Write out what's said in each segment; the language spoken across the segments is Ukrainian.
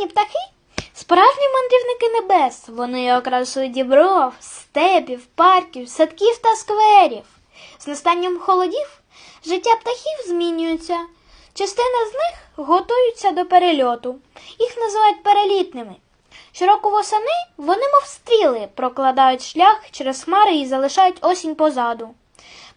перелітні птахи справжні мандрівники небес. Вони окрасують дібров, степів, парків, садків та скверів. З настанням холодів життя птахів змінюється. Частина з них готуються до перельоту. Їх називають перелітними. Щороку восени вони, мов стріли, прокладають шлях через хмари і залишають осінь позаду.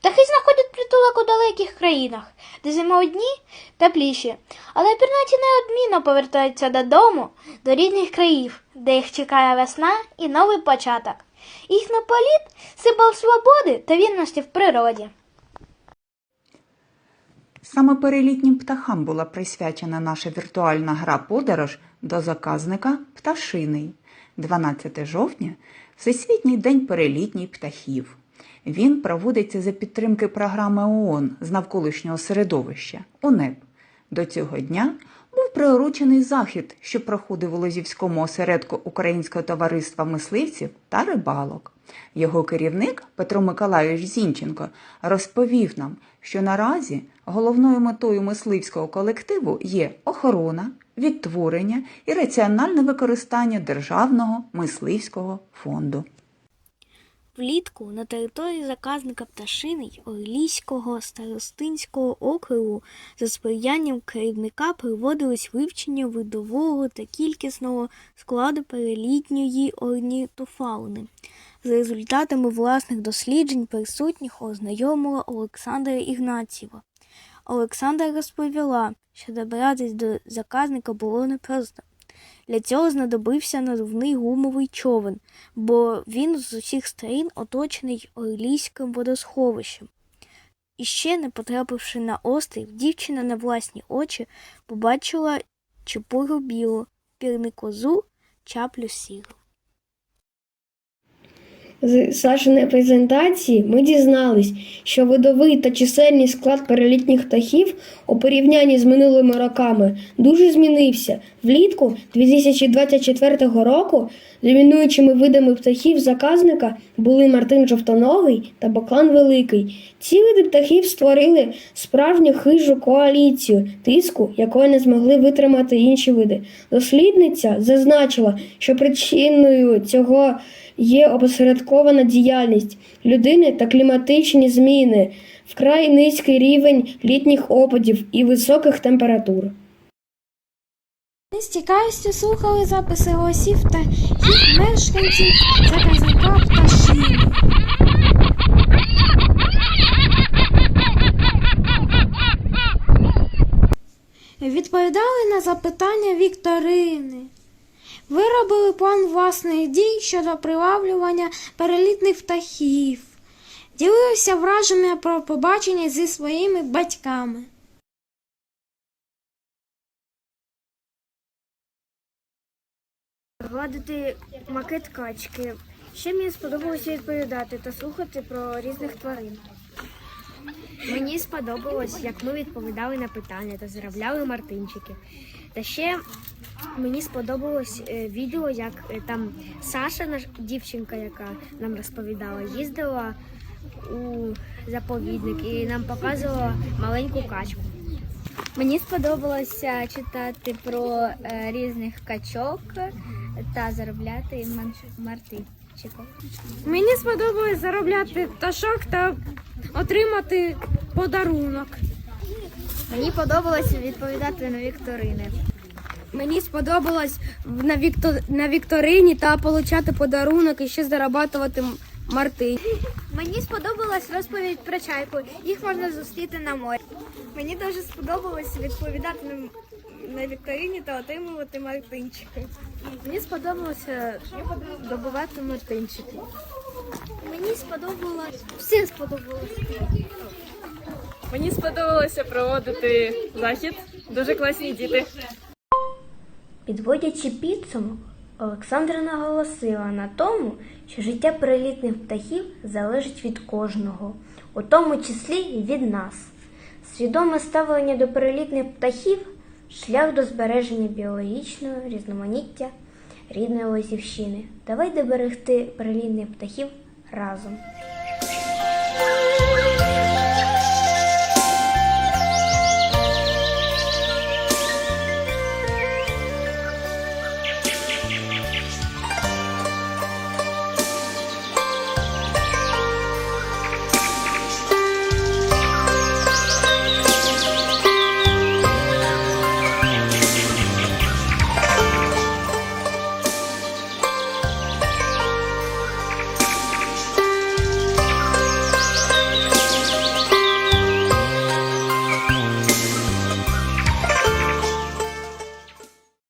Птахи знаходять притулок у далеких країнах, де зимові дні тепліші, але пірнаті неодмінно повертаються додому, до рідних країв, де їх чекає весна і новий початок. Їхній політ символ свободи та вільності в природі. Саме перелітнім птахам була присвячена наша віртуальна гра подорож до заказника Пташиний 12 жовтня Всесвітній день перелітніх птахів. Він проводиться за підтримки програми ООН з навколишнього середовища УНЕП. До цього дня був приурочений захід, що проходив у Лозівському осередку Українського товариства мисливців та рибалок. Його керівник Петро Миколайович Зінченко розповів нам, що наразі головною метою мисливського колективу є охорона, відтворення і раціональне використання державного мисливського фонду. Влітку на території заказника Пташиний Орлійського старостинського округу за сприянням керівника проводилось вивчення видового та кількісного складу перелітньої орнітофауни. За результатами власних досліджень присутніх ознайомила Олександра Ігнатьєва. Олександра розповіла, що добратись до заказника було непросто. Для цього знадобився надувний гумовий човен, бо він з усіх сторін оточений орлійським водосховищем. І ще, не потрапивши на острів, дівчина на власні очі побачила чепуру білу, пірникозу, чаплю сіру. З Сашиної презентації ми дізнались, що видовий та чисельний склад перелітніх птахів у порівнянні з минулими роками дуже змінився. Влітку 2024 року домінуючими видами птахів заказника були мартин жовтоногий та баклан великий. Ці види птахів створили справжню хижу коаліцію, тиску, якої не змогли витримати інші види. Дослідниця зазначила, що причиною цього є опосередкована діяльність людини та кліматичні зміни, вкрай низький рівень літніх опадів і високих температур. Ми з цікавістю слухали записи голосів та їх мешканців заказника пташини. Відповідали на запитання Вікторини. Виробили план власних дій щодо приваблювання перелітних птахів. Ділилися враженнями про побачення зі своїми батьками. Гладити макет качки. Ще мені сподобалося відповідати та слухати про різних тварин. Мені сподобалось, як ми відповідали на питання та заробляли мартинчики. Та ще мені сподобалось е, відео, як е, там Саша, наш дівчинка, яка нам розповідала, їздила у заповідник і нам показувала маленьку качку. Мені сподобалося читати про е, різних качок та заробляти мартинчиком. Мені сподобалось заробляти пташок та отримати подарунок. Мені подобалося відповідати на вікторини. Мені сподобалось на, вікто... на вікторині та отримати подарунок і ще зарабатувати марти. Мені сподобалась розповідь про чайку. Їх можна зустріти на морі. Мені дуже сподобалось відповідати на, вікторині та отримувати мартинчики. Мені сподобалося добувати мартинчики. Мені сподобалось. Всім сподобалось. Мені сподобалося проводити захід. Дуже класні діти. Підводячи підсумок, Олександра наголосила на тому, що життя перелітних птахів залежить від кожного, у тому числі і від нас. Свідоме ставлення до перелітних птахів шлях до збереження біологічного різноманіття рідної Лозівщини. Давайте берегти перелінних птахів разом.